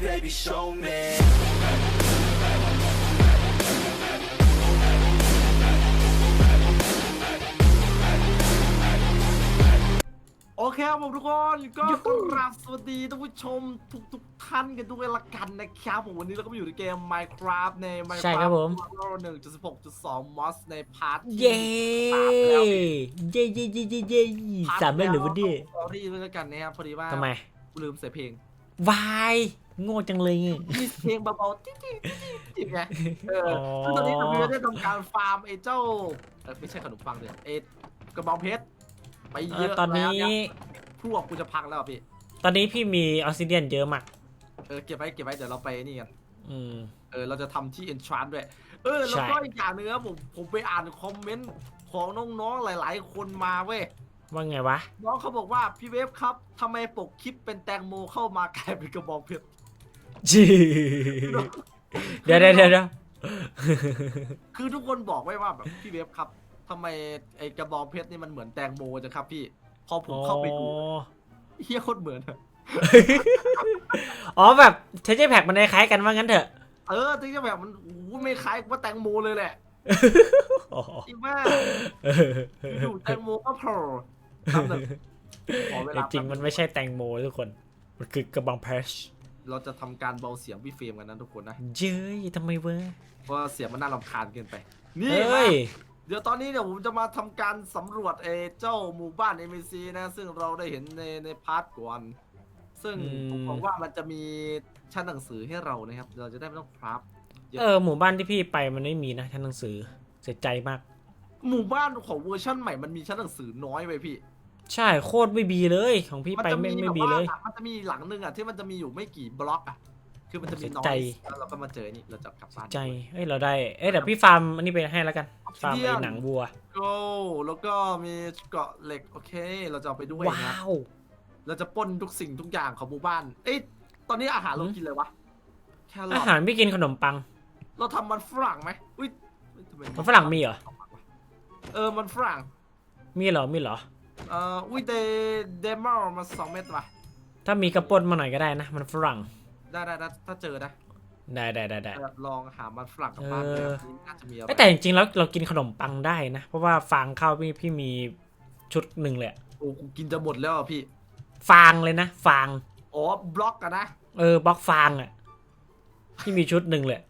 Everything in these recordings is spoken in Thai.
baby, show me. โอเคครับผมทุกคนก็ต้อนรับสวัสดีท่านผู้ชมทุกทุกๆท่านกันด้วยละกันนะครับผมวันนี้เราก็มาอยู่ในเกม Minecraft ใน Minecraft ใช่ครับผม หนึ่งจุดสิบหกจุดสองมอสในพาร์ทที่เย้สามแล้วเย้เย้เย้เย้เย้สามเล่นหรือวันนี้สตอรี่ด้วยละกันนะครับพอดีว่าทำไมกูลืมใส่เพลงวาย โง่จังเลยมีเพลงเบาๆติ๊ดติ๊ดติ๊ดติ๊ดไงเอออ๋อซึ่งตอนนี้เราได้ทำการฟาร์มไอ้เจ้าเออไม่ใช่ขนมปังเดี๋ยวเอ็ดกระบองเพชรไปเอเยออะตอนนี้แล้วเยพวกกูจะพังแล้วอะพี่ ตอนนี้พี่มีออสซิเดียนเยอะมาก เออเก็บไว้เก็บไว้เดี๋ยวเราไปนี่กันอืมเออเราจะทำที่ entrance ด้วย เออแล้วก็ใช่อีกอย่างหนึงครับผมผมไปอ่านคอมเมนต์ของน้องๆหลาย ๆ คนมาเว้ยว่าไงวะ น้องเขาบอกว่าพี่เวฟครับทำไมปกคลิปเป็นแตงโมเข้ามากลายเป็นกระบองเพชรจี เดี๋ยวเดี๋ยวเดี๋ยวเดี๋ยวคือทุกคนบอกไว้ว่าแบบพี่เวฟครับทำไมไอ้กระบองเพชรนี่มันเหมือนแตงโมจังครับพี่ พอผมเข้าไปดูอ๋อเฮียโคตรเหมือนอะอ๋อแบบเทเจแพ็กมันคล้ายๆกันว่างั้นเถอะ เออที่จะแบบมันโอ้โหไม่คล้ายว่าแตงโมเลยแหละอ๋อจริงมากอยู่แตงโมก็โผล่ครับหนึ่งขอเวแต่ลาจริงมันไม่ใช่แตงโมทุกคน มันคือกระบองเพชร เราจะทำการเบาเสียงพี่เฟรมกันนะทุกคนนะ เย้ยทำไมเว้ยเพราะว่าเสียงมันน่ารำคาญเกินไป นี่เฮ้ยเดี๋ยวตอนนี้เดี๋ยวผมจะมาทำการสำรวจเออเจ้าหมู่บ้าน MCC นะ ซึ่งเราได้เห็นในในพาร์ทก่อน ซึ่งอืม ผมบอกว่ามันจะมีชั้นหนังสือให้เรานะครับ เราจะได้ไม่ต้องคราฟเออหมู่บ้านที่พี่ไปมันไม่มีนะชั้นหนังสือเสียใจมาก หมู่บ้านของเวอร์ชั่นใหม่มันมีชั้นหนังสือน้อยไปพี่ ใช่โคตรไม่มีเลยของพี่ไปจะไม่ไม่แบบมีว่าเลย มันจะมีหลังหนึงอะที่มันจะมีอยู่ไม่กี่บล็อกอะคือมันจะมีน้อใจยแล้วเราก็มาเจอนี่เราจะกลับบ้านใจเอ้ยเราได้เอ้ยเดี๋ยวพี่ฟาร์มอันนี้ไปให้แล้วกันฟาร์มไอ้หนังวัวโก้แล้วก็มีเกาะเหล็กโอเค เราจะเอาไปด้วยว้านะวเราจะปล้นทุกสิ่งทุกอย่างของหมู่บ้าน เอ้ยตอนนี้อาหารเราหืมกินอะไรวะแครอาอทหารพี่กินขนมปัง เราทำมันฝรั่งไหมอุ้ยเฮ้ยทำไมันฝรั่งมีเหรอเออมันฝรั่งมีเหรอมีเหรอ เอ่ออุ้ยเดเดมอลมาสองเม็ดว่ะถ้ามีกระป่นมาหน่อยก็ได้นะ มันฝรั่ง ได้ได้ได้ถ้าเจอนะได้ได้ได้ได้ แบบลองหามันฝรั่งกลับบ้านเอเลยอนี่น่าจะมีอะไรเอ้ยแต่จริงๆแล้วเรากินขนมปังได้นะ เพราะว่าฟางข้าวพี่พี่มีชุดหนึ่งเลยอะโอ้กูกินจะหมดแล้วอะพี่ ฟางเลยนะ ฟาง อ๋อบล็อกอะนะ เออบล็อกฟางอะพี่มีชุดหนึ่งเลย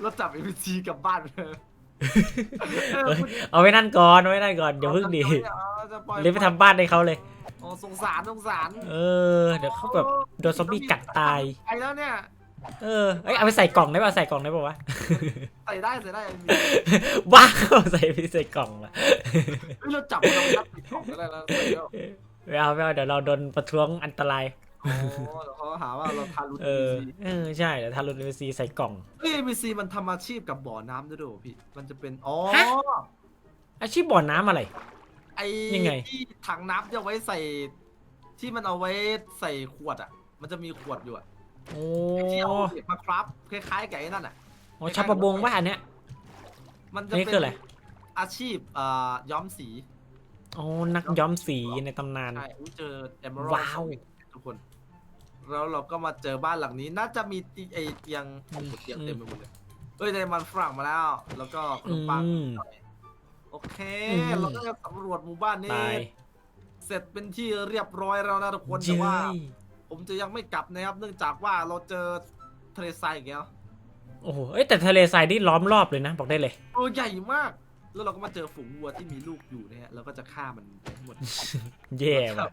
แล้วจับ NPC กลับบ้านไปเลย เออเอ้ยเอาไว้นั่นก่อนเอาไว้นั่นก่อนเดี๋ยวเพิ่งดีเอาจะปล่อยเลยไปทำบ้านให้เขาเลย โอ้สงสารสงสารเออ เดี๋ยวเขาแบบโดนซอมบี้กัดตายไปแล้วเนี่ยเออเอ้ยเอาไปใส่กล่องได้ป่ะใส่กล่องได้ป่ะวะ ใส่ได้ใส่ได้บ้าเอาใส่ไปใส่กล่องละเฮ้ยเราจับมันเอายัดปิดกล่องก็ได้แล้วใส่แล้ว ไม่เอาไม่เอาเดี๋ยวเราโดนประท้วงอันตราย โอ้เดี๋ยวเขาหาว่าเราทารุณเออ NPC เออ ใช่เดี๋ยวทารุณเอซีใส่กล่อง เอ้ย NPC มันทำอาชีพกับบ่อน้ำด้วยด้วยเหรอพี่ มันจะเป็น อ๋อ ฮะ อาชีพบ่อน้ำอะไร ไอ้ยังไง ที่ถังน้ำจะไว้ใส่ ที่มันเอาไว้ใส่ขวดอะ มันจะมีขวดอยู่อะโอ้ที่เอาเหล็กมาคราฟคล้ายๆกับไอ้นั่นอะ โอ้ชาวประมงป่ะอันเนี้ยมันจะนี่เป็คืออะไรนอาชีพเอ่อย้อมสีโอ้นักย้อมสีในตำนาน ใช่อุ๊ยเจอ Emerald ว้าว ทุกคน แล้วเราก็มาเจอบ้านหลังนี้ น่าจะมีตีไอเตียงอืมโอ้โหเตียงเต็มไปหมดเลยเอ้ยได้มันฝรั่งมาแล้ว แล้วก็ขนมปังอืมหน่อยโอเคอืม เราก็จะสำรวจหมู่บ้านนี้ ตายเสร็จเป็นที่เรียบร้อยแล้วนะทุกคนแต่เย้ว่ายผมจะยังไม่กลับนะครับ เนื่องจากว่าเราเจอทะเลทรายอีกแล้วโอ้โหเอ้ยแต่ทะเลทรายนี่ล้อมรอบเลยนะ บอกได้เลย ตัวใหญ่มาก แล้วเราก็มาเจอฝูงวัวที่มีลูกอยู่นะฮะเราก็จะฆ่ามันไปให้หมด แย่ว่ะ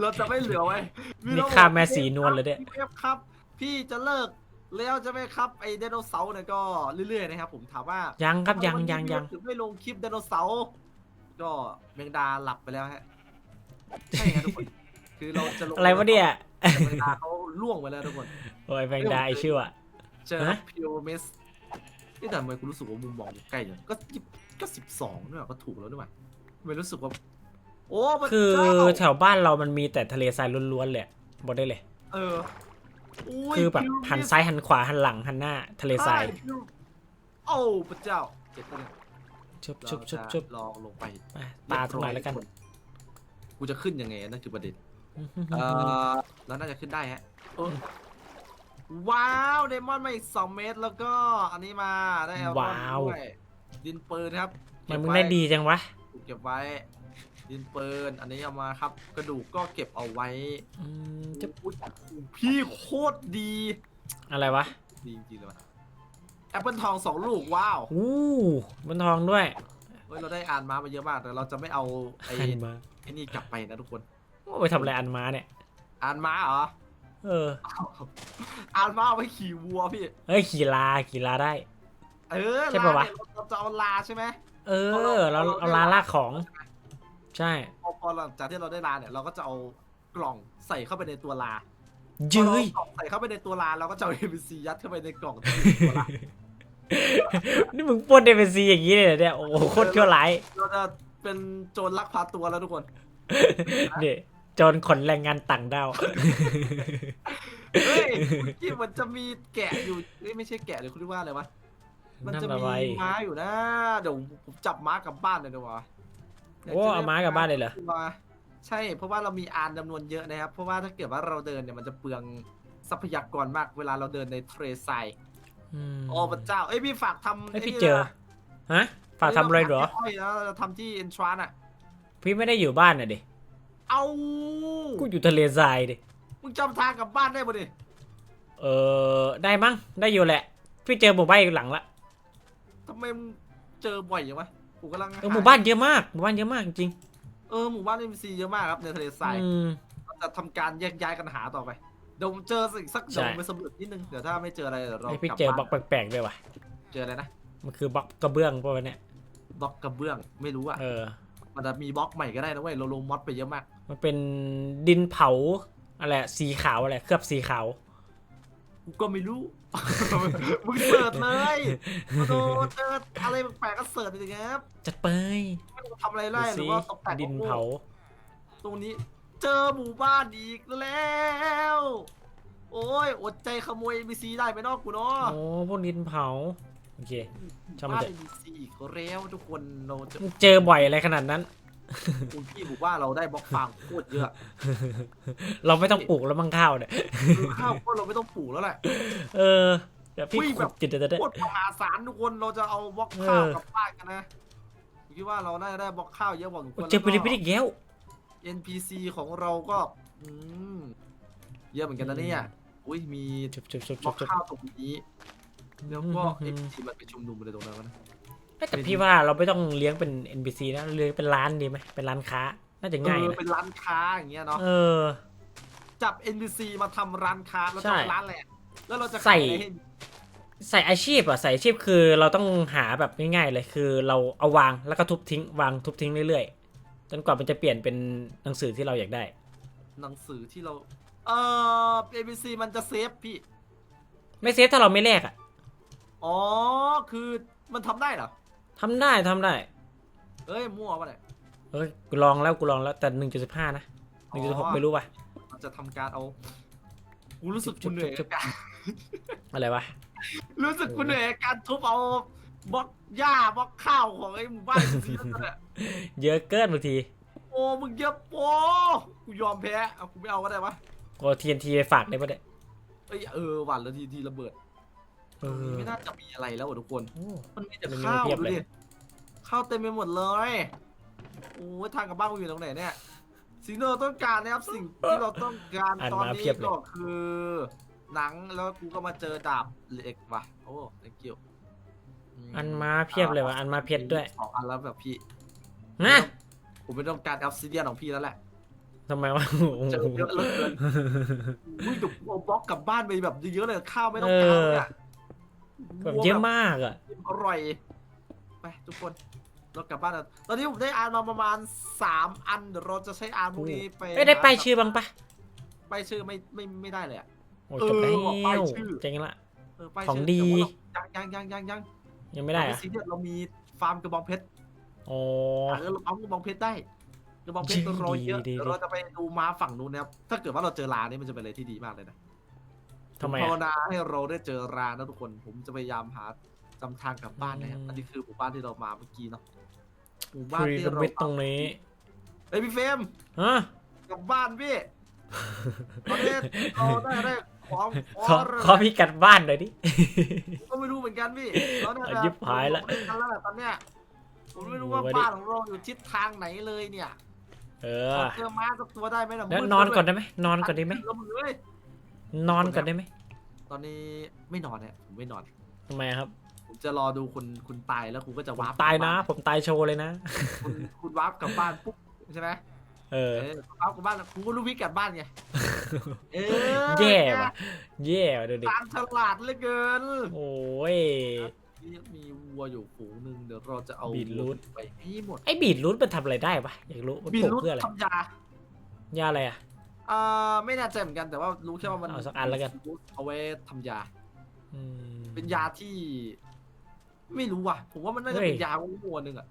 เราจะไม่เหลือไว้นี่ฆ่าแม่สีนวลเลยเนี่ย พี่เอฟครับ พี่จะเลิกแล้วจะไหมครับไอไดโนเสาร์เนี่ยก็เรื่อยๆนะครับผมถามว่ายังครับยังทำไมยังวันนี้ยังถึงไม่ลงคลิปไดโนเสาร์ก็แมงดาหลับไปแล้วฮะใช่ครับทุกคนคือเราจะลงอะไรวะเนี่ยแมงดาเขาล่วงไปแล้วทุกคนโอ้ยแมงดาไอชื่ออะเจอฮะพิโอเมส นี่แต่ทำไมกูรู้สึกว่ามุมมองใกล้จังก็ยี่ก็สิบสองนี่หว่าก็ถูกแล้วนี่หว่าทำไมรู้สึกว่า โอ้พระคือเจ้าแถวบ้านเรามันมีแต่ทะเลทรายล้วนๆเลยอะบอกได้เลย เอออุ้ยคือแบบ Pyramid หันซ้ายหันขวาหันหลังหันหน้า ทะเลทราย ใช่ Pyramid โอ้พระเจ้าเจ็บปะเนี่ยชุบชุบชุบเราชุบจะลองลงไปไปปลาตรงไหนแล้วกัน กูจะขึ้นยังไงนั่นคือประเด็น เออแล้วน่าจะขึ้นได้ฮะเออ ว้าวเดมอนมาอีก 2 เมตรแล้วก็อันนี้มาได้แอลกอฮอว้าวล์ด้วยดินปืนครับมันมึงได้ดีจังวะ เก็บไว้ ดินปืนอันนี้เอามาครับ กระดูกก็เก็บเอาไว้อืมจะอุ๊ยพี่โคตรดีอะไรวะ ดีจริงๆเลยว่ะแอปเปิลทองสองลูกว้าวอู้บนทองด้วยเฮ้ยเราได้อ่านมามาเยอะมากแต่เราจะไม่เอาไอ้อันมาไอ้นี่กลับไปนะทุกคน โอ้ไปทำอะไรอันมาเนี่ย อ่านมาเหรอ เอออ่านมาเอาไปขี่วัวพี่ เอ้ยขี่ลาขี่ลาได้ เออใช่ปะวะ ลาเนี่ยเราจะเอาลาใช่ไหม เออ เราเอาลาลากของ ใช่พอพอหลังจากที่เราได้ลาเนี่ยเราก็จะเอากล่องใส่เข้าไปในตัวลายืเราย เอากล่องใส่เข้าไปในตัวลาเราก็จะเอา NPC ยัดเข้าไปในกล่องที่อยู่ในตัวลานี่มึงปล้นเดฟซีอย่างนี้เลยเหรอเนี่ยโอ้โหโคตรชั่วร้ายเราจะเป็นโจรลักพาตัวแล้วทุกคน เนี่ย จรขนแรงงานต่างด้าว เฮ้ยที่มันจะมีแกะอยู่เอ้ยไม่ใช่แกะเลยคุณเรียกว่าอะไรวะ มันจะนั่นมีอะไร ม้าอยู่นะ เดี๋ยวผมจับม้ากลับบ้านเลยดีกว่าโอ้เอาม้ากลับบ้านเลยเหรอใช่ เพราะว่าเรามีอานจำนวนเยอะนะครับ เพราะว่าถ้าเกิดว่าเราเดินเนี่ยมันจะเปลืองทรัพยากรมากเวลาเราเดินในเทรไซด์อืมโอ้พระเจ้า เอ้ยพี่ฝากทำเอ้ยพี่นี่เจอนะฮะ ฝากทำอะไรเหรออ้ยนะเราจะทำที่เอนทรานอะพี่ไม่ได้อยู่บ้านน่ะดิ เอากูอยู่ทะเลทรายดิมึงจำทางกลับบ้านได้ปะดิเออได้มั้งได้อยู่แหละ พี่เจอหมู่บ้านอีกหลังละทำไมมึงเจอบ่อยอย่างวะกูกำลังเออหมู่บ้านเยอะมากหมู่บ้านเยอะมากจริงเออหมู่บ้านเอ็มซีเยอะมากครับในทะเลทๆรายอืม เราจะทำการแยกย้ายกันหาต่อไปเดี๋ยวผมเจอสิ่งสักใช่เดี๋ยวผมไปสำรวจนิดนึงเดี๋ยวถ้าไม่เจออะไรเดี๋ยวเราไอพี่กลับเจอบล็บ้าอกนแปลกๆด้วยว่ะเจออะไรนะมันคือบล็อกกระเบื้องป่ะวะเนี่ยบล็อกกระเบื้องไม่รู้อะเออ มันจะมีบล็อกใหม่ก็ได้นะเว้ยเราลงมอดไปเยอะมาก มันเป็นดินเผาอะไรอะสีขาวอะไรเคลือบสีขาว กูก็ไม่รู้ มึงเสิร์ชเลยโดนเจออะไรแปลกๆก็เสิร์ชไปเลยครับจัดไปไม่ต้องทำอะไรไล่หดูรือสิว่าตกแต่งดินเผา ตรงนี้ เจอหมู่บ้านอีกแล้ว โอ้ยอดใจขโมย NPC ได้ไหมเนอกกูเนาะโอ้พวกดินเผา โอเคช่างมันบ้านเถอะ NPC อีกแล้วทุกคนเราจะมึงเจอบ่อยอะไรขนาดนั้น คุณพี่บอกว่าเราได้บล็อกฟาร์มโคตรเยอะเราไม่ต้องปลูกแล้วมังข้าวเนี่ยคือข้าวก็เราไม่ต้องปลูกแล้วแหละ เออเดี๋ยวพี่อุ้ยขุแบดบจิตจะได้ โคตรมหาศาลทุกคนเราจะเอาบล็อกข้าวเออ กลับบ้านกันนะผมคิดว่าเราน่าจะได้บล็อกข้าวเยอะกว่าทุกคโอ้นเจอไปเลยไปแล้วอีกแล้ว ก็ NPC ของเราก็อืมเยอะเหมือนกันนะเนี่ยอุ้ยมีชุบชุบชุบบล็ชุอบกชุบข้าวตรงนี้ แล้วก็อืม NPC มันไปชุมนุมอะไรตรงนั้นวะนะเอ้ยแต่พี่ว่าเราไม่ต้องเลี้ยงเป็น NPC นะเลี้ยงเป็นร้านดีไหมเป็นร้านค้า น่าจะง่ายเออนะเป็นร้านค้าอย่างเงี้ยเนาะ เออ จับ NPC มาทำร้านค้าแล้วใช่จะร้านแหละไรแล้วเราจะใส่ ขายอะไรให้ใส่อาชีพอะใส่อาชีพคือเราต้องหาแบบง่ายๆเลยคือเราเอาวางแล้วก็ทุบทิ้งวางทุบทิ้งเรื่อยๆจนกว่ามันจะเปลี่ยนเป็นหนังสือที่เราอยากได้ หนังสือที่เรา เอ่อ NPC มันจะเซฟพี่ ไม่เซฟถ้าเราไม่แลกอะ อ๋อ คือมันทำได้เหรอ ทำได้ทำได้ เอ้ย มั่วปะเนี่ย เอ้ยกูลองแล้วกูลองแล้วแต่หนึ่งจุดสิบห้านะหนึ่งจุดหกไม่รู้ว่ะ มันจะทำการเอา กูรู้สึกจุ๊กูบเหนื่อยจุ๊บ กับการอะไรวะ รู้สึกกูเหนื่อยกับการทุบเอาบล็อกหญ้าบล็อกข้าวของไอ้หมู่บ้านสีนั่นแหละเยอะเกินบางทีโอ้ มึงเยอะโอ้กูยอมแพ้เอากูไม่เอาก็ได้วะ ก็ทีนทีไปฝากได้ปะเนี่ยเอ้ยเออหวันแล้วทีทีระเบิด เอตรงนี้อไม่น่าจะมีอะไรแล้วอะทุกคน โอ้ มันมีแต่มันมีข้าวเพียบดูเลย ดิข้าวเต็มไปหมดเลยโอ้ยทางกลับบ้านกูอยู่ตรงไหนเนี่ย สิ่งที่เราต้องการนะครับ สิ่งที่เราต้องการอ่านตอนมานี้เพียบเลย ก็คือ หนังแล้วกูก็มาเจอดาบเหล็กว่ะ โอ้ thank you มอันมาเพียบเลยว่ะ อันมาเพชรด้วยสองอันแล้วแบบพี่นะผมไม่ต้องการออฟซิเดียนของพี่แล้วแหละ ทำไมวะเจอเยอะเหลือเกิน อุ้ยเดี๋ยวกูเอาบล็อกกลับบ้านไปแบบเยอะๆเลยข้าวไม่ต้องการเลยอะ แบบเยอะมากอะ อร่อย ไปทุกคน เรากลับบ้านแล้วตอนนี้ผมได้อ่านมาประมาณ 3 อัน เดี๋ยวเราจะใช้อ่านพวกนี้ไปเอ้ยได้ป้ายชื่อบ้างปะป้ายชื่อไม่ไม่ไม่ได้เลยอะ โอ้จบแล้เออว่ะป้ายวชื่อ เจ๋งละเออป้ายของชื่ดี แต่ว่าเรายังยังยังยังยังยังไม่ได้เราอะซีเรียสเรามีฟาร์มกระบองเพชรโอ้อะแล้วเราเอากระบองเพชรได้กระบองเพชรดีเราเยอะดีดี เดี๋ยวเราจะไปดูม้าฝั่งนู้นนะครับ ถ้าเกิดว่าเราเจอลานี่มันจะเป็นอะไรที่ดีมากเลยนะ ทำไมภาวอะนาให้เราได้เจอรานะทุกคนผมจะพยายามหาจำทางกลับบ้านนะครับอืม อันนี้คือหมู่บ้านที่เรามาเมื่อกี้เนาะหมู่พบ้านรีที่สเราวิตตรงนี้เฮ้ยพี่เฟรมฮะ กลับบ้านพี่ตอนนี้เราได้ได้พร้อมขอขอพี่กัดบ้านหน่อยดิก็ไม่รู้เหมือนกันพี่เราน่าอะจะยิบหายละเล่นกันแล้วแหละตอนเนี้ยผมไม่รู้ว่าโอ้โห บ้านของเราอยู่ทิศทางไหนเลยเนี่ยเอขออเจอม้าสักตัวได้ไหมล่ะแล้วมืดนอนด้วยก่อนได้ไหมนอนก่อนได้ไหม แล้วมึงเอ้ย นอนก่อนได้ไหมตอนนี้ไม่นอนเนี่ยผมไม่นอน ทำไมครับ ผมจะรอดูคุณคุณตายแล้วคุณก็จะผมวาร์ปตายนะกลับผมตายโชว์เลยนะบ้านคุณคุณวาร์ปกลับบ้านปุ๊บใช่ไหมเออเออวาร์ปกลับบ้านแล้วคุณก็รู้วิกลับบ้านไงเออแย่ว่ะแย่ว่ะดูดิ ตามฉลาดเหลือเกินโอ้ยนี่มีวัวอยู่ฝูงหนึ่งเดี๋ยวเราจะเอาบีทรูท ไปให้หมดไอ้บีดรูทมันทำอะไรได้ปะอยากรู้มันบีปทลูกรูทเพื่ออะไร ทำยา ยาอะไรอะเอ่อไม่แน่ใจเหมือนกันแต่ว่ารู้แค่ว่ามันเอาสักอันแล้วกัน เอาไว้ทำยา อืม เป็นยาที่ ไม่รู้ว่ะ ผมว่ามันน่าจะเฮ้ย เป็นยาวัวหนึ่งอะ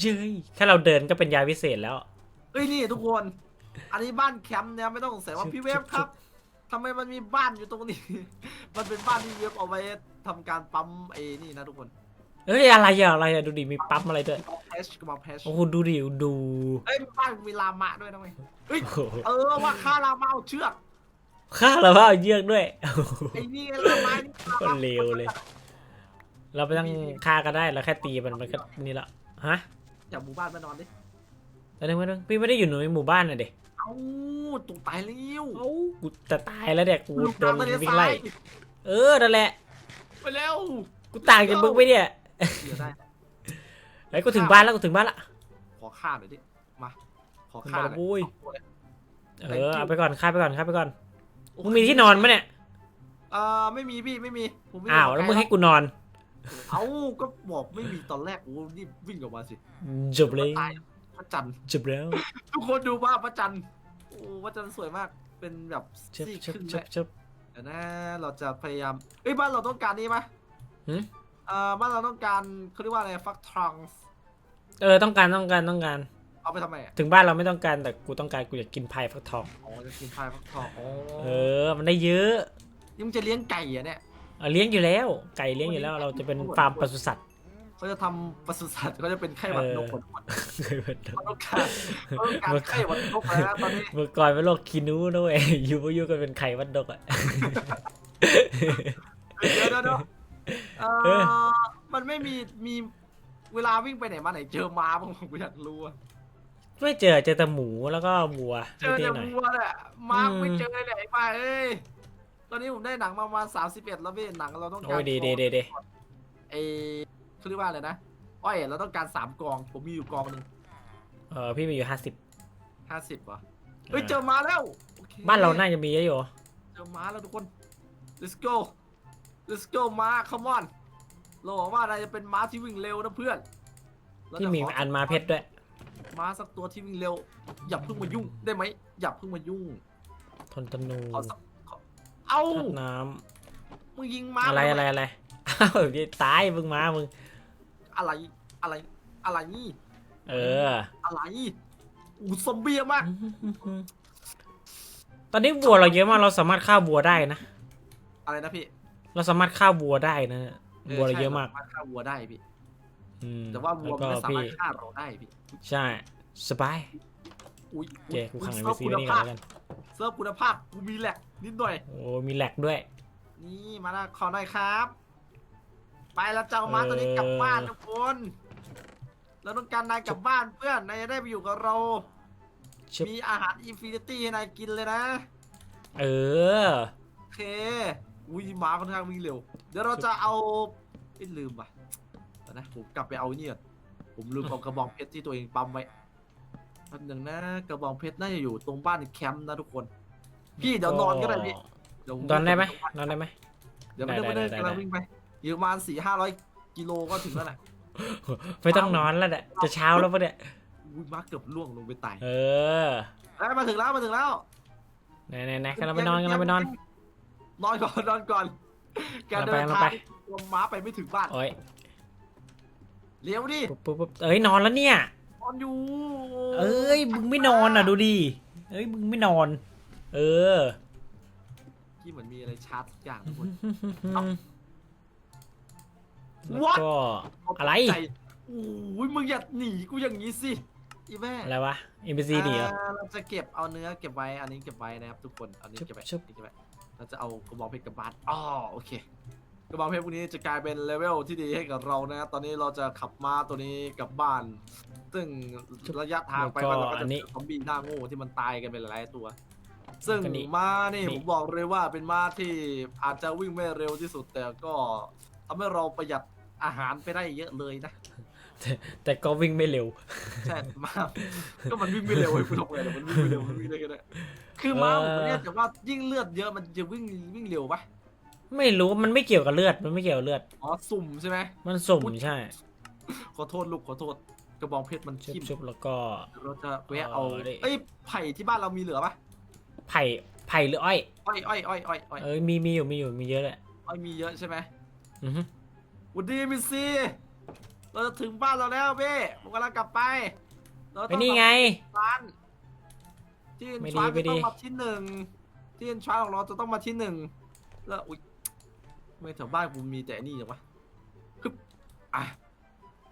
เย้ยแค่เราเดินก็เป็นยาวิเศษแล้ว เอ้ยนี่ทุกคน อันนี้บ้านแคมป์เนี่ยไม่ต้องสงสัยว่าชึบพี่เวฟชึบครับทำไมมันมีบ้านอยู่ตรงนี้ มันเป็นบ้านที่เวฟเอาไว้ทำการปั๊มไอ้นี่นะทุกคน เอ้ยอะไรอะอะไรอะดูดิมีปั๊มอะไรด้วยกระบอกเพชกระบอกเพชโอ้โหดูดิดูเอ้ยบ้านมีลามะด้วยนะเว้ยเอ้ย โอ้โหเออว่าฆ่าลามะเอาเชือกฆ่าแล้วว่าเอาเยือกด้วยโอ้โหไอ้นี่ไงลามะนี่ก็เลวเลย เราไม่ต้องฆ่าก็ได้เราแค่ตีมันมันก็นี่ละฮะอย่าหมู่บ้านมานอนดิแต่นึงไม่ต้องพี่ไม่ได้อยู่ในหมู่บ้านน่ะเด็กเอ้าตุกตายแล้วเอ้ากูจะตายแล้วเนี่ยกูลูกโดนน้ำทะเลวิ่ทงราไล่ยเออนั่นแหละ ไปแล้ว กูต่างจากมึงไปเนี่ย เดี๋ยวได้ไอ้ยกูถึงบ้านแล้วกูถึงบ้านละ ขอฆ่าหน่อยดิ มา ขอถึงฆ่าบ้านหแล้วน่อยบุ้ยสองตัวเลยเออเอาไปก่อนฆ่าไปก่อนฆ่าไปก่อน มึงมีที่นอนไหมเนี่ย เอ่อไม่มีพี่ไม่มีผมไม่มีอ้าวแล้วมึงให้กูนอน เอ้าก็บอกไม่มีตอนแรกโอ้รีบวิ่งออกมาสิจบเลย ตายพระจันทร์ จบแล้วทุกคนดูว่าพระจันทร์โอ้พระจันทร์สวยมาก เป็นแบบชึบซี่ชึคบรึ่งชึแหบละชึบเดี๋ยวนะ เราจะพยายาม เอ้ยบ้านเราต้องการนี่ไหมหืม เอ่อบ้านเราต้องการเขาเรียกว่าอะไรฟักทองเออต้องการต้องการต้องการ เอาไปทำไมอะถึงบ้านเราไม่ต้องการแต่กูต้องการกูอยากกินพายฟักทอง อ๋อจะกินพายฟักทองอ๋อเออ มันได้เยอะนี่มึงจะเลี้ยงไก่เหรอะเนี่ยเอาเลี้ยงอยู่แล้ว ไก่เลี้ยงอยู่แล้ว เราจะเป็นฟาร์มปศุสัตว์เขาจะทำปศุสัตว์เขาจะเป็นไข้หวัดนกหมดหมดเคยเป็นเขาต้องการเขาต้องการไข้หวัดนกแล้วนะตอนนี้เมื่อก่อนเป็นโรคคีนูด้วยอยู่ก็อยู่กันเป็นไข่วัดดกอะ เดี๋ยวเดี๋ยวเดี๋ยว เอเออ อมันไม่มีมีเวลาวิ่งไปไหนมาไหนเจอม้าบ้างผมอยากรู้อะไม่เจอเจอแต่หมูแล้วก็วัวเจอนิแต่ดหน่อย วัวแหละม้าอืม ไม่เจอเลยไหนไปเอ้ยตอนนี้ผมได้หนังมาประมาณสามสิบเอ็ดแล้วพี่หนังเราต้องการโอ้ยดีดีดีดีเอเขาเรียกว่าอะไรนะอ้อยเราต้องการสามกอง ผมมีอยู่กองหนึ่งเออพี่มีอยู่ห้าสิบห้าสิบวะเฮ้ยเจอม้าแล้วโอคบ้านเราน่าจะมีเยอะอยู่เจอม้าแล้วทุกคน let's go let's go ม้า come on เราบอกว่านายจะเป็นม้าที่วิ่งเร็วนะเพื่อนเราที่จะมีขอันมาเพชรด้วย ม้าสักตัวที่วิ่งเร็ว อย่าเพิ่งมายุ่งได้ไหมอย่าเพิ่งมายุ่งทนตนูขอสักขอเอ้าธาตุน้มึงยิงม้าำอะไรทำอะมไรอะไรอ้าวเดี๋ยวตายมึงมามึง อะไรอะไรอะไรนี่เออ อะไรอู้ซอมบี้อะมากตอนนี้วัวเราเยอะมากเราสามารถฆ่าวัวได้นะอะไรนะพี่ เราสามารถฆ่าวัวได้นะวัวเราเยอะมากใช่รสรถฆ่าวัวได้พี่ อืมแต่ว่าวัวแล้ไม่ก็สาพี่มารถฆ่าเราได้พี่ ใช่สบายอุ้ยโอเคกูขังในเซิซีร์ฟไว้คุณนี่ก่อภานพแล้วกันเซิร์ฟคุณภาพกูมีแหลกนิดหน่อย โอ้มีแหลกด้วย นี่มาแล้วขอหน่อยครับ ไปแล้วเจ้าม้าตัวนี้กลับบ้านทุกคนเราต้องการนายกลับบ้านเพื่อนนายจะได้ไปอยู่กับเราชึบมีอาหารอินฟินิตี้ให้นายกินเลยนะเออ โอเค อุ้ยม้าค่อนข้างวิ่งเร็ว เดี๋ยวเราจะเอาไม่ลืมว่ะเดี๋ยวนะผมกลับไปเอานี่ก่อนผมลืมเอากระบองเพชรที่ตัวเองปั๊มไว้แป๊บหนึงนะกระบองเพชรน่าจะอยู่ตรงบ้านแคมป์นะทุกคน พี่เดี๋ยวนอนก็ได้พี่เดี๋ยวผมนอนได้ไหมนอนได้ไหม เดี๋ยวไม่ได้ได้ไม่ได้ได้กำลังได้วิ่งไปอยู่ประมาณสี่ห้าร้อยกิโลก็ถึงแล้วแหละไม่ต้องนอนแล้วแหละจะเช้าแล้วปะเนี่ยอุ้ยม้าเกือบล่วงลงไปตายเออเอ้ยมาถึงแล้วมาถึงแล้วไหนไหนไหนกันเราไปนอนกันเราไปนอน นอนก่อนนอนก่อนการเดินมาทาไปงตัวม้าไปไม่ถึงบ้านโอ้ยเลี้ยวดิปุ๊บปุ๊บปุ๊บเอ้ยนอนแล้วเนี่ย นอนอยู่ เอ้ยมึงไม่นอนอะดูดิเอ้ยมึงไม่นอน เออที่เหมือนมีอะไรชาร์จสักอย่างทุกคนแล้ว What? ก็อะไรใจโอ้ยมึงอย่าหนีกูอย่างนี้สิอีแม่อะไรวะ NPC หนีเหรออ่าเราจะเก็บเอาเนื้อเก็บไว้อันนี้เก็บไว้นะครับทุกคนอันนี้เก็บไว้ชุบอันนี้เก็บไว้ เราจะเอากระบองเพชรกลับบ้านอ๋อโอเค กระบองเพชรพวกนี้จะกลายเป็นเลเวลที่ดีให้กับเรานะ ตอนนี้เราจะขับม้าตัวนี้กลับบ้าน ซึ่งระยะทางไปมันก็จะเจอซอมบี้หน้าโง่ที่มันตายกันไปหลายๆตัว ซึ่งม้านี่ผมบอกเลยว่าเป็นม้าที่อาจจะวิ่งไม่เร็วที่สุดแต่ก็ทำให้เราประหยัดอาหารไปได้เยอะเลยนะ แต่ก็วิ่งไม่เร็ว ใช่ม้าก็มันวิ่งไม่เร็วไอ้คุณทำไงล่ะมันวิ่งไม่เร็วมันวิ่งได้แค่นั้นคือม้าผมเนี่ยแต่ว่ายิ่งเลือดเยอะมันจะวิ่งวิ่งเร็วปะไม่รู้มันไม่เกี่ยวกับเลือดมันไม่เกี่ยวกับเลือดอ๋อสุ่มใช่ไหมมันสุ่มใช่ ขอโทษลูกขอโทษกระบองเพชรมันชุบทิ่มชุบแล้วก็เราจะแวะเอาเออดิเอ้ยไผ่ที่บ้านเรามีเหลือปะไผ่ไผ่หรืออ้อยอ้อยอ้อยอ้อยอ้อยอ้อยเอ้ยมีมีอยู่มีอยู่มีเยอะแหละอ้อยมีเยอะใช่ไหมอือฮึวุดีมิสซี่ เราจะถึงบ้านเราแล้วเบ้ผมกำลังกลับไปเราไปต้องนี่ไง ร้านที่อินไม่ทดีรานไม่จะดี ต้องมาที่หนึ่งที่อินทรานของเราจะต้องมาที่หนึ่งแล้วอุ้ยทำไม่แถวบ้านกูมีแต่นี่จังวะฮึบอะ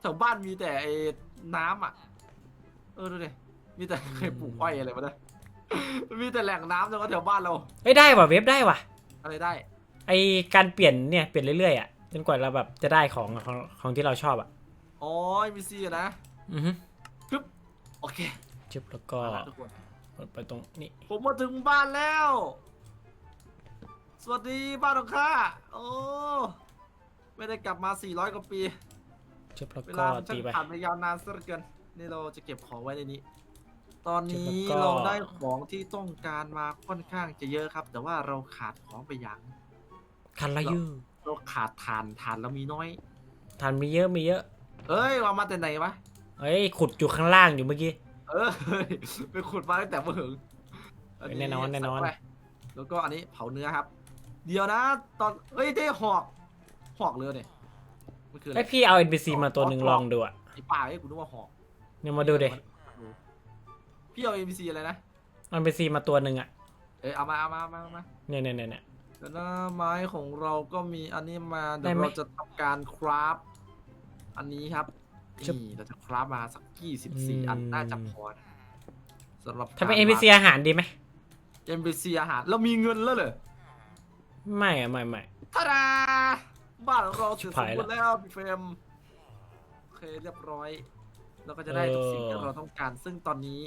แถวบ้านมีแต่ไอ้น้ำอะ เออดูดิมีแต่เคยปลูกอ้อยอะไรมาเนี่ยมีแต่แหล่งน้ำจังวะแถวบ้านเราเอ้ยได้ว่ะเว็บได้ว่ะ อะไรได้ ไอการเปลี่ยนเนี่ยเปลี่ยนเรื่อยๆอะจนกว่าเราแบบจะได้ของของของที่เราชอบอะ อ๋อมีซีนะอือฮึโอเคชุบแล้วก็เอาละทุกคนกดไปตรงนี้ผมมาถึงบ้านแล้ว สวัสดีบ้านของข้าโอ้ไม่ได้กลับมา 400 กว่าปีชุบแล้วเวก็ลามันช่าตีงไป ผ่านไปยาวนานซะเหลือเกินนี่เราจะเก็บของไว้ในนี้ ตอนนี้แล้วก็ เราได้ของที่ต้องการมาค่อนข้างจะเยอะครับ แต่ว่าเราขาดของไปอย่าง คันละยูเราขาดฐานฐานเรามีน้อย ทานมีเยอะมีเยอะ เอ้ยเอามาแต่ไหนวะเอ้ยขุดอยู่ข้างล่างอยู่เมื่อกี้ เออไปขุดมาตั้งแต่เมื่อหึงแน่นอนแน่นอนใส่ไปแล้วก็อันนี้เผาเนื้อครับ เดี๋ยวนะ ตอนเอ้ยได้หอก หอกเรือเนี่ยมันคืออะไรไอยพี่เอา NPC มาตัวหนึ่งลองดูอะไอ้ป่าไอ้ยกูนึกว่าหอกเนี่ยมาดูเดพี่เอา NPC อะไรนะเอา NPC มาตัวหนึ่งอะเอ้ยเอามาเอามาเอามาเอามาเนี่ยเนี่ยเนี่ยเนี่ยแล้วนะไม้ของเราก็มีอันนี้มาได้เดี๋ยวไหม เราจะทำการคราฟ อันนี้ครับชุบนี่เราจะคราฟมาสักยี่สิบสี่อันอืมน่าจะพอนะสำหรับถ้าเป็นการ NPC อาหารดีไหม NPC อาหารเรามีเงินแล้วเหรอไม่อะไม่ไม่ ทาดาบ้านของเราเสร็จสมชิบหายบูรณ์แล้วพี่เฟรมโอเคเรียบร้อย เราก็จะได้ทุกสิ่งเออที่เราต้องการ ซึ่งตอนนี้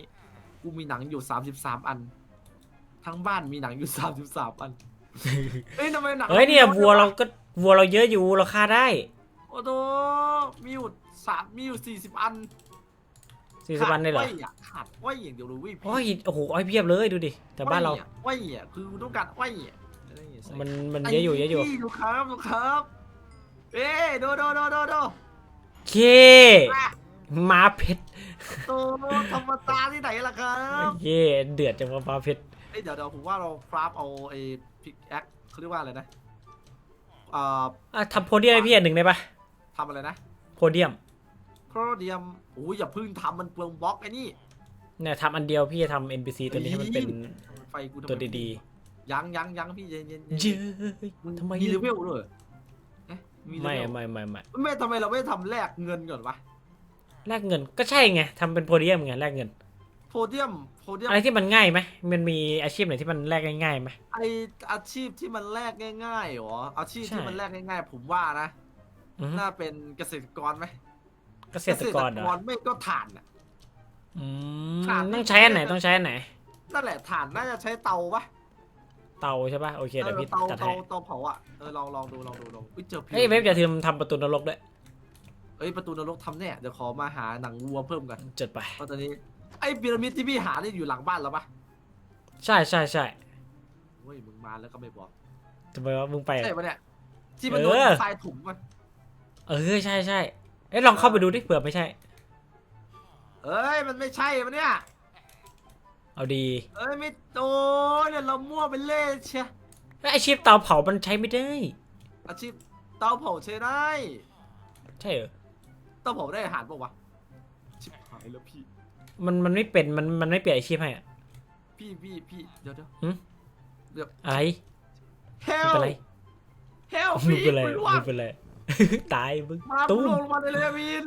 กูมีหนังอยู่ 33 อัน ทั้งบ้านมีหนังอยู่ 33 อันเอ้ยทำไมหนังเฮ้ยเนี่ยมัวัวเราอะก็วัวเราเยอะอยู่เราฆ่าได้ โอ้โหมีอยู่สามมีอยู่40อันสี่สิบวันได้เหรอขาอ้อยะขาดอ้อยอย่างเดียวเลยเว้ยพี่โอ้ยโอ้โหอ้อยเพียบเลยดูดิแต่บ้านเรา อ้อยอะอ้อยอะคือกูต้องการอ้อยอะอะไรอย่างเงี้ยใส่มันมันเยอะอยู่เยอะอยู่ไดูครับดูครับเอ้ยดูดูดูดูดูเคม้าเพชรโตธรรมดาที่ไหนล่ะครับเย่เดือดจังว่าม้าเพชรเอ้ยเดี๋ยวเดี๋ยวผมว่าเราคราฟเอาไอ้พิกแอคเขาเรียกว่าอะไรนะอ่าอะทำโพเดียมให้พี่อันหนึ่งได้ปะทำอะไรนะโพเดียมโครเดียมโอ้ยอย่าเพึ่งทำมันเปลืองบล็อกไอ้นี่ เนี่ยทำอันเดียวพี่จะทำ NPC ตัวนี้ให้มันเป็นไฟกูทำไมตัวดียังยังยังพี่เย็นเย็นๆเย็นเย้ยมึงทำไมมีเลเวลด้วยเอ๊ะมีเลไม่เวลไม่ไม่ไม่ไม่ทำไมเราไม่ทำแลกเงินก่อนวะแลกเงินก็ใช่ไงทำเป็นโพเดียมไงแลกเงิน โพเดียมโพเดียมอะไรที่มันง่ายไหมมันมีอาชีพไหนที่มันแลกง่ายๆไหม ไออาชีพที่มันแลกง่ายๆเหรออาชีพใช่ ที่มันแลกง่ายๆ ผมว่านะ อือฮึน่าเป็นเกษตรกรไหมเกษตรกรเหรอไม่ก็ถ่านน่ะ อืมขาด ต้องใช้อันไหนต้องใช้อันไหน นั่นแหละถ่านน่าจะใช้เตาปะเตาใช่ป่ะโอเคเดี๋ยวพี่เตาจัดเตาให้เตาเผาอะเออลองลองดูลองดูลองอุ้ยเจอพิเฮ้ยเว็บอย่าลืมทำประตูนรกด้วยเอ้ยประตูนรกทำแน่เดี๋ยวขอมาหาหนังวัวเพิ่มกันจดไป เพราะตอนนี้ไอ้พีระมิดที่พี่หานี่อยู่หลังบ้านแล้วปะใช่ใช่ใช่เฮ้ยมึงมาแล้วก็ไม่บอกทำไมวะมึงไป ใช่อะปะเนี่ยที่มันโดนเออ ทรายถุงมัน เออใช่ใช่เอ้ยลองเข้าไปดูดิเผื่อไม่ใช่ เอ้ยมันไม่ใช่ปะเนี่ย เอาดีเอ้ยไม่โตเนี่ยเรามั่วไปเล่เชียเอ้ยอาชีพเตาเผามันใช้ไม่ได้ อาชีพเตาเผาใช้ได้ใช่เหรอเตาเผาได้อาหารปะวะชิบหายแล้วพี่ มันมันไม่เป็นมันมันไม่เปลี่ยนอาชีพให้อะพี่พี่พี่เดี๋ยวเดี๋ยวหึเดี๋ยวอะไรเฮไม่ลเป็นไรเฮลไม่พี่เป็นไรกูร่วไม่งเป็นไร ตายมึงมาตุ้กูมลงมาในเลวิน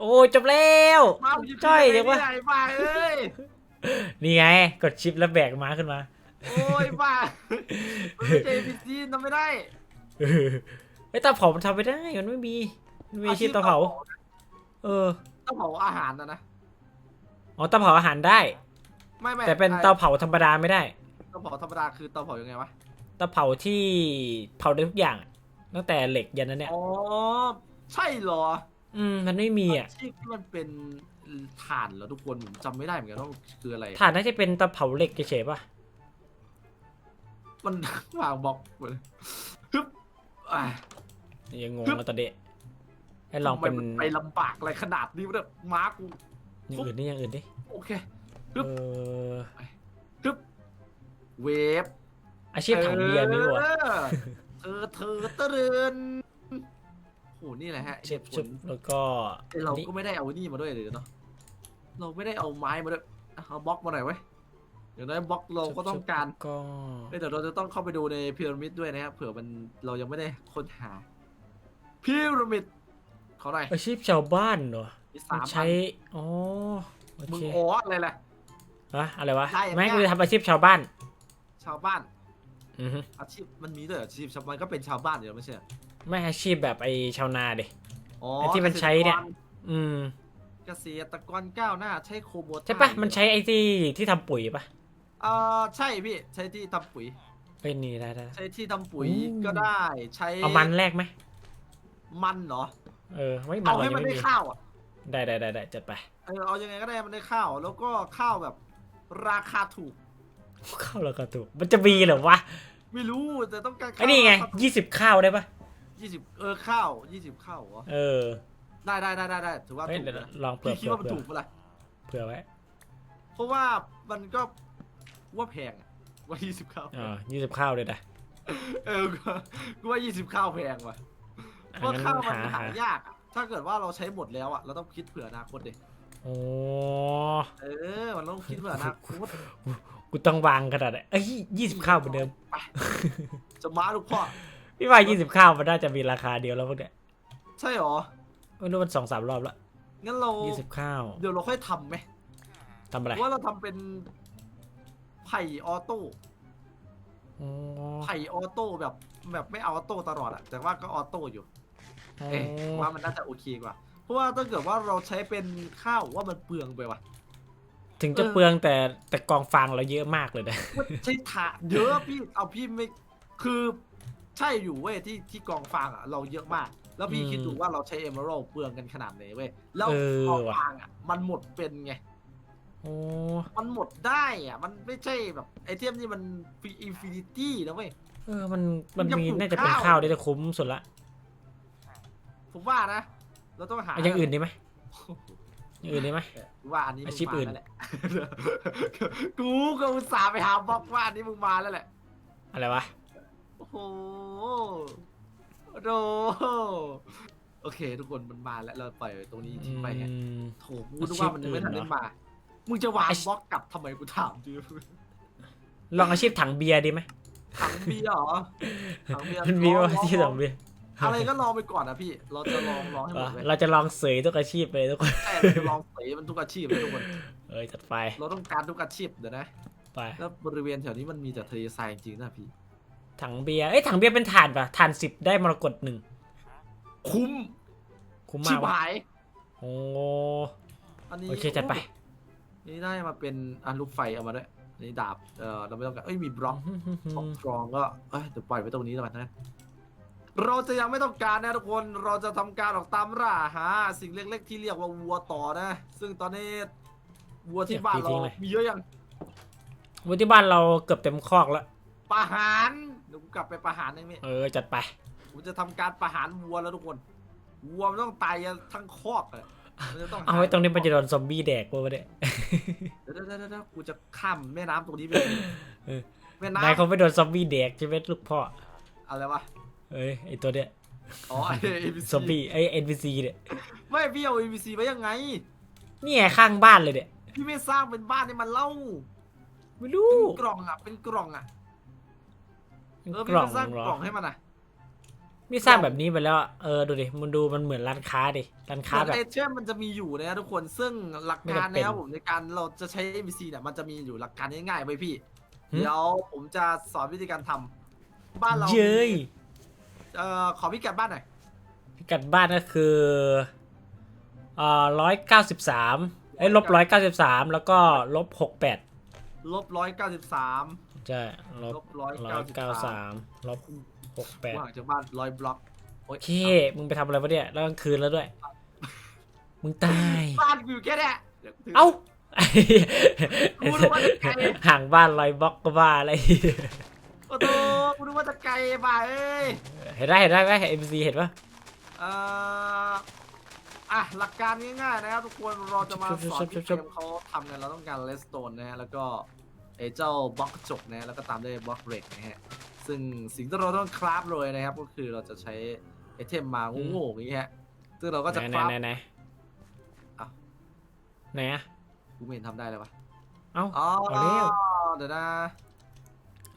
โอ้ยจบแล้วมาหยิบจ้อยเดี๋ยววะใหญ่ไปเอ้ยนี่ไง กดชิปแล้วแบกม้าขึ้นมา โอ้ยบ้ามันไม่ใช่พีซีทำไม่ได้เออไอ้เตาเผามันทำไม่ได้มันไม่มีมันมีอาชีพเตาเผาเออเตาเผาอาหารนะนะอ๋อเตาเผาอาหารได้ ไม่ไม่แต่เป็นเตาเผาธรรมดาไม่ได้เตาเผาธรรมดาคือเตาเผายังไงวะเตาเผาที่เผาได้ทุกอย่างอะ ตั้งแต่เหล็กยันนั้นเนี่ย อ๋อ ใช่เหรออืมมันไม่มีอะอาชีพที่มันเป็นถ่านเหรอทุกคนผมจำไม่ได้เหมือนกันว่ามันคืออะไร ฐานน่าจะเป็นเตาเผาเหล็กเฉยๆป่ะ มัน วางบล็อกเหมือนฮึบอะยังงงแล้วตอนเด็กไอ้ลองเป็นทำไมมัไปลำบากอะไรขนาดนี้วะเนี่ยมาร์กูอย่างอื่นนี่อย่างอื่นดิโอเค เออฮึบเวฟอาชีพถังเบียร์นี่วะเออ เธอเธอเตือนโหนี่แหละฮะเหชุบตุผชุบลแล้วก็แต่เรานี่ก็ไม่ได้เอานี่มาด้วยเลยเนาะเราไม่ได้เอาไม้มาด้วยเอาบล็อกมาหน่อยไว้ยอย่างนั้นบล็อกเราก็ต้องการ ก็เอ้ยเดี๋ยวเราจะต้องเข้าไปดูในพีระมิดด้วยนะครับเผื่อมันเรายังไม่ได้ค้นหาพีระมิดเขาหน่อยอาชีพชาวบ้านเหรอมีมัสานมใช้อ๋อโอมึงเคโอ้อะไรแหละอะอะไรวะได้อันเนี้ไม่ยคือทำอาชีพชาวบ้าน ชาวบ้าน อือฮึอาชีพมันมีด้วยเหรออาชีพชาวบ้านก็เป็นชาวบ้านอยู่แล้วไม่ใช่เหรอไม่อาชีพแบบไอชาวนาเด็ อ๋อไอ้ที่มันใช้เนี่ย อืม เกษตรกรก้าวหน้าใช้โคโบต้าใช่ปะมันใช้ไอที่ที่ทำปุ๋ยปะเอ่อใช่พี่ใช้ที่ทำปุ๋ย เป็นนี่ได้ได้ ใช้ที่ทำปุ๋ยอู้ก็ได้ใช้เอามันแรกไหมมันเหรอเออไม่มันเอาเราให้ยังมันไม่ได้มีข้าวอะได้ได้ได้ได้จัดไป เออเอายังไงก็ได้ให้มันได้ข้าว แล้วก็ข้าวแบบราคาถูก ข้าวแล้วก็ถูกมันจะมีเหรอวะไม่รู้แต่ต้องการไอ้นี่ไงยี่สิบข้าวได้ปะยี่สิบเออข้าวยี่สิบข้าวเหรอเออได้ได้ได้ได้ได้ถือว่าเฮ้ยถูกเดี๋ยวนะลองเผื่อพี่คิดเผื่อว่ามันเผื่อถูกเปะล่าเผื่อไว้เพราะว่ามันก็ว่าแพงอะว่ายี่สิบข้าว อ่ายี่สิบข้าวเลยนะเออก็ก็ว่ายี่สิบข้าวแพงว่ะเพอันราะนั้นข้าวมันหาหาหายากอะถ้าเกิดว่าเราใช้หมดแล้วอะเราต้องคิดเผื่ออนาคตดิ โอ้ เออ มันต้องคิดเผื่ออนาคต กูต้องวางขนาดไหนเอ้ยยี่สิบข้าวเหมือนเดิม ไปจะมาลูกพ่อ พี่ว่ายี่สิบข้าวมันน่าจะมีราคาเดียวแล้วพวกเนี้ยใช่หรอ ไม่รู้มันสองสามรอบแล้วงั้นเรา ยี่สิบข้าวเดี๋ยวเราค่อยทำไหมทำอะไรว่าเราทำเป็นไผ่ออโต้อ๋อไผ่ออโต้แบบแบบไม่เอาออโต้ตลอดอะแต่ว่าก็ออโต้อยู่อ๋อเอ๊ะว่ามันน่าจะโอเคกว่า เพราะว่าถ้าเกิดว่าเราใช้เป็นข้าวว่ามันเปลืองไปว่ะ ถึงจะเปลืองแต่แต่กองฟางเราเยอะมากเลยนะว่าใช้ถ่านเยอะพี่เอาพี่ไม่คือใช่อยู่เว้ยที่ที่กองฟางอะเราเยอะมาก แล้วพี่อืมคิดดูว่าเราใช้เอเมอรัลเปลืองกันขนาดไหนเว้ยแล้วเออกองว่ะฟางอะมันหมดเป็นไงโอ้มันหมดได้อะมันไม่ใช่แบบไอเทมนี่มันฟรีอินฟินิตี้นะเว้ยเออมันมันมันจะมีปลูกน่าจะเป็นข้าวข้าวได้จะคุ้มสุดละ ผมว่านะ เราต้องหาเอาอย่างอื่นดีไหม อย่างอื่นดีไหมว่าอันนี้มึงอาชีพอื่นมาแล้วแหละ กูก็อุตส่าห์ไปหาบล็อกว่าอันนี้มึงมาแล้วแหละ อะไรวะ โอ้โหโดโอเค ทุกคนมันมาแล้วเราปล่อยไว้ตรงนี้ทิ้งไปฮะอืมโถกูนึกว่ามันยังไม่ทันได้มา มึงจะวางอาชีพบล็อกกลับทำไมกูถามจริงลองอาชีพถังเบียร์ดีไหมถังเบียร์เหรอถังเบียร์มันมีลองว่าอาชีพลถัองงเบียร์ อะไรก็ลองไปก่อนนะพี่ เราจะลองลองให้หมอะดเลยเราจะลองเสยทุกอาชีพเลยทุกคนใช่เราจะลองเสยมันทุกอาชีพเลยทุกคน เอ้ยจัดไป เราต้องการทุกอาชีพเดี๋ยวนะ ไป แล้วบริเวณแถวนี้มันมีแต่ทะเลทรายจริงๆนะพี่ ถังเบียร์ เอ้ยถังเบียร์เป็นถ่านป่ะถ่านสิบได้มรกตหนึ่ง คุ้ม คุ้มชิมากบวะหายโอ้อันนี้โอเคจัดไป นี่ได้มาเป็นอันลูกไฟเอามาด้วยอันนี้ดาบ เออเราไม่ต้องการเอ้ยมีบล็อกของกรองก็ เอ้ยเดี๋ยวปล่อยไว้ตรงนี้แล้วกันนะ เราจะยังไม่ต้องการนะทุกคน เราจะทำการออกตามล่าหาสิ่งเล็ก ๆ ที่เรียกว่าวัวต่อนะ ซึ่งตอนนี้วัวที่บ้านเรา มีเยอะยังวันที่บ้านเราเกือบเต็มคอกแล้ว ประหารเดี๋ยวกูกลับไปประหารเองเนี่ยเออ จัดไปกูจะทำการประหารวัวแล้วทุกคน วัวมันต้องตายทั้งคอกเลยมันจะต้องเอาไว้ตรงนี้มันจะโดนซอมบี้แดกปะวะเนี่ยเดี๋ยวเดี๋ยวเดี๋ยวเดี๋ยวกูจะข้ามแม่น้ำตรงนี้ไปเลยเออ แม่นายน้ำเขาไม่โดนซอมบี้แดกใช่ไหมลูกพ่อ อะไรวะ เอ้ยไอตัวเนี้ยอ๋อไอ้ NPC ซอมบี้ไอเอ็นพีซีเนี่ยไม่พี่เอา NPC ไว้ยังไง นี่ไงข้างบ้านเลยเนี่ยพี่ไม่สร้างเป็นบ้านให้มันเล่าไม่รู้เป็นกล่องอะเป็นกล่องอะเออกพี่ล่องไม่สร้างเหรอกล่องให้มันอะไม่สร้างแบบนี้ไปแล้วอะเออดูดิมันดูมันเหมือนร้านค้าดิร้านค้าเหมือนแบบไอเทมมันจะมีอยู่นะทุกคนซึ่งหลักไม่การจำเป็นนะครับผมในการเราจะใช้ NPC เนี่ยมันจะมีอยู่หลักการง่ายๆไว้พี่ หึ เดี๋ยวผมจะสอนวิธีการทำบ้านเราเย้ย เอ่อขอพิกัดบ้านหน่อยพิกัดบ้านก็คือเอ่อร้อยเก้าสิบสามไอ้ลบร้อยเก้าสิบสามแล้วก็ลบหกแปดลบร้อยเก้าสิบสามใช่ลลบบร้อยร้อเก้ายสิบเก้าสาสามมลบหกแปดห่างจากบ้านร้อยบล็อกโอ้ยเค มึงไปทำอะไรวะเนี่ยแล้วกลางคืนแล้วด้วย มึงตาย บ้านกูอยู่แค่เนี้ยดี๋ยวถื เอ้า กูนึกว่าจะไกล ห่างบ้านร้อยบล็อกก็บ้าอะไร โอ้โหกูนึกว่าจะไกลบ้าเอ้ยเห็นได้เห็นได้ไหมเอ็มซีเห็นปะเอ่ออะหลักการง่ายๆนะครับทุกคนเราจะมาสอนที่เกมเขาทำกันเราต้องการเลสโตนนะฮะแล้วก็ไอ้เจ้าบล็อกกระจกนะฮะแล้วก็ตามด้วยบล็อกเหล็กนะฮะซึ่งสิ่งที่เราต้องคราฟเลยนะครับ ก็คือเราจะใช้ไอเทมมาโง่ๆอย่างเงี้ยฮะซึ่งเราก็จะไหคนราฟไหนไหนอ้าวไหนอะกูไม่เห็นทำได้เลยวะเอ้าอ๋อเอาเร็วเดี๋ยวนะ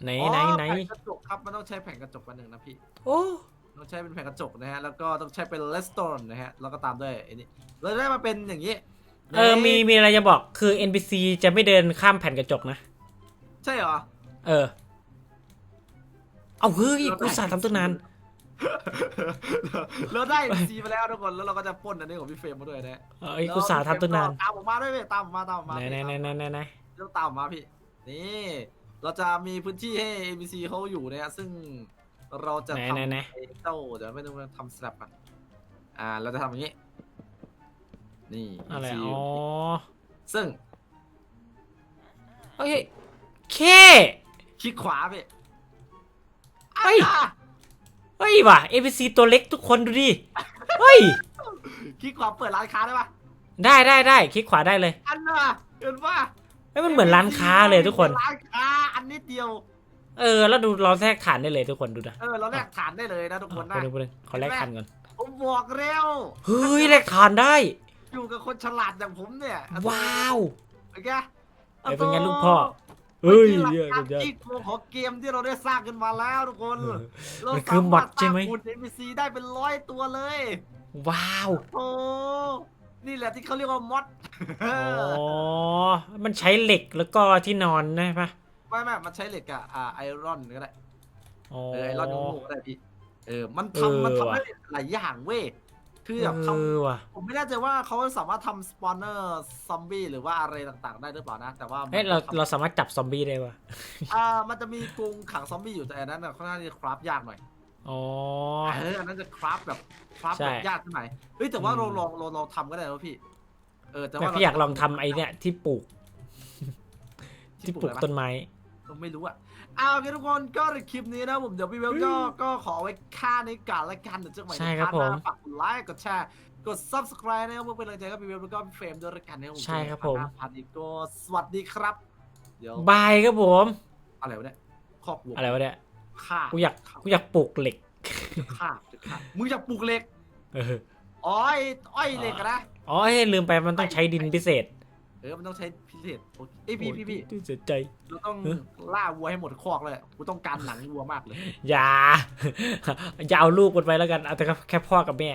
ไหนอ๋อไหนไหนแผ่นกระจกครับมันต้องใช้แผ่นกระจกมาหนึ่งนะพี่ โอ้ต้องใช้เป็นแผ่นกระจกนะฮะ แล้วก็ต้องใช้เป็นเลสโตนนะฮะ แล้วก็ตามด้วยไอ้นี่เราได้มาเป็นอย่างนี้เออมีมีอะไรจะบอกคือ NPC จะไม่เดินข้ามแผ่นกระจกนะ ใช่เหรอเออ เอาเฮ้ยกูสาห์ทำตั้งนาน เราได้ซีมาแล้วทุกคน แล้วเราก็จะพ่นอันนี้ของพี่เฟรมมาด้วยนะเอ้ยกูสาห์ทำตั้งนาน ตามผมมาด้วยพี่ตามผมมาตามผมมาไหนไหนไหนไหนไหนไหน ต้องตามผมมาพี่ นี่ เราจะมีพื้นที่ให้ NPC เขาอยู่นะฮะซึ่งเราจะไหนทำไหนไหน ไอ้เจ้าเดี๋ยวไม่ต้องทำสลับกันอ่า เราจะทำอย่างนี้ นี่ อะไร NPC อ๋อซึ่งเฮ้ยเค คลิกขวาพี่เฮ้ย อะเฮ้ยว่ะ NPC ตัวเล็กทุกคนดูดิ เฮ้ย คลิกขวาเปิดร้านค้าได้ปะได้ได้ได้คลิกขวาได้เลยอันน่ะเห็นปะเฮ้ยมันเหมือนร้านค้าเลยทุกคน ร้านค้า อันนิดเดียว เออ แล้วดูเราแทรกฐานได้เลยทุกคนดูนะเออเราแลกฐานได้เลยนะทุกคนไปนะดูไปดูขอแลกฐานก่อนผมบอกเร็วเฮ้ยแลกฐานได้ อยู่กับคนฉลาดอย่างผมเนี่ยว้าวเป็นไงเอ้ยเป็นไงลูกพ่อเฮ้ยนี่เยหลัอะกเยการอะที่โกงของเกมที่เราได้สร้างขึ้นมาแล้วทุกคนเออเรามันคือมอดใช่ไหมสาารถสร้างหุ่น NPC ได้เป็นร้อยตัวเลย ว้าวโอ้นี่แหละที่เขาเรียกว่ามอดอ๋อ มันใช้เหล็กแล้วก็ที่นอนนะปะ ไม่ไม่มันใช้เหล็กอะอ่าไอรอนก็ได้ อ๋อ เออไอรอนโง่ๆก็ได้พี่ เออ มันเออทำมันทำว่ะ ได้หลายอย่างเว้ย คือแบบทเออว่ะำผมไม่แน่ใจว่าเขาสามารถทำสปอนเนอร์ซอมบี้หรือว่าอะไรต่างๆ ได้หรือเปล่านะ แต่ว่ามันเฮ้ยเราทำ เราสามารถจับซอมบี้ได้ปะอ่ามันจะมีกรงขังซอมบี้อยู่แต่อันนั้นน่ะค่อนข้างจะคราฟยากหน่อยอ๋อ เอออันนั้นจะคราฟแบบคราฟใช่แบบยากขึ้นหน่อยเฮ้ยแต่ว่าอืม เราลองเราลองทำก็ได้นะพี่ เออแต่แต่ว่าพี่อยากลองทำไอเนี่ยที่ปลูก ที่ปลูกอะไรต้วะนไม้ ก็ไม่รู้อะเอาโอเคทุกคนก็ในคลิปนี้นะผมเดี๋ยวพี่เวลก็ก็ขอไว้ค่าในการละกันเดี๋ยวเจอกันใหม่ใช่ในครับพาร์ทหน้าผม ฝากกดไลค์กดแชร์กด subscribe นะครับเพื่อเป็นกำลังใจกับพี่เวลแล้วก็พี่เฟรมด้วยละกันนะครับผมใช่ครับผมพาร์ทนี้ก็สวัสดีครับ เดี๋ยวบายครับผม อะไรวะเนี่ยคอกวัวอะไรวะเนี่ยฆ่ากูอยากกูอยากปลูกเหล็กจะฆ่าจะฆ่ามึงอยากปลูกเหล็กเอออ้อยอ้อยเหล็กอะนะ อ๋อเฮ้ยลืมไปมันต้องใช้ดินพิเศษ เออ มันต้องใช้พิ เศษโอเคเอ้ยพี่พี่พี่โอ้ยเสียใจเราต้องเออล่าวัวให้หมดคอกเลยกูต้องการหนังวัวมากเลย อย่าอย่าเอาลูกมันไปแล้วกันเอาแต่แค่พ่อกับแม่